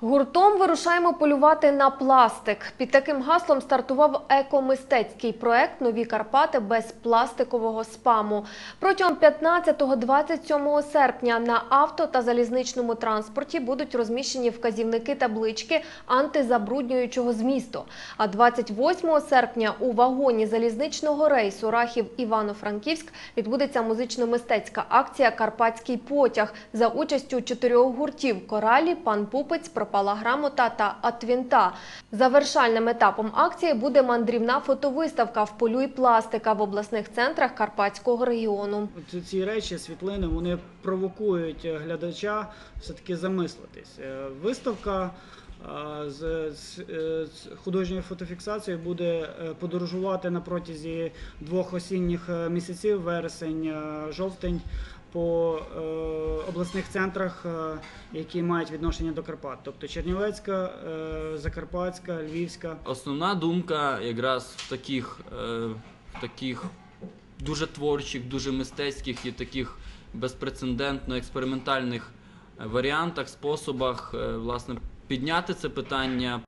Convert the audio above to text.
Гуртом вирушаємо полювати на пластик. Під таким гаслом стартував екомистецький проект Нові Карпати без пластикового спаму. Протягом 15-27 серпня на авто та залізничному транспорті будуть розміщені вказівники таблички антизабруднюючого змісту. А 28 серпня у вагоні залізничного рейсу Рахів Івано-Франківськ відбудеться музично-мистецька акція Карпатський потяг за участю чотирьох гуртів Коралі, Пан Пупець, Пропала грамота та Атвінта. Завершальним етапом акції буде мандрівна фотовиставка в полюй пластика в обласних центрах Карпатського регіону. Ці- речі, світлини, вони провокують е, глядача все-таки замислитись. Е, Виставка е, з, художньою фотофіксацією буде подорожувати на протязі двох осінніх місяців, вересень, жовтень, по е, обласних центрах, е, які мають відношення до Карпат, тобто Чернівецька, е, Закарпатська, Львівська. Основна думка якраз в таких, в таких дуже творчих, дуже мистецьких і таких безпрецедентно експериментальних варіантах, способах, власне, підняти це питання,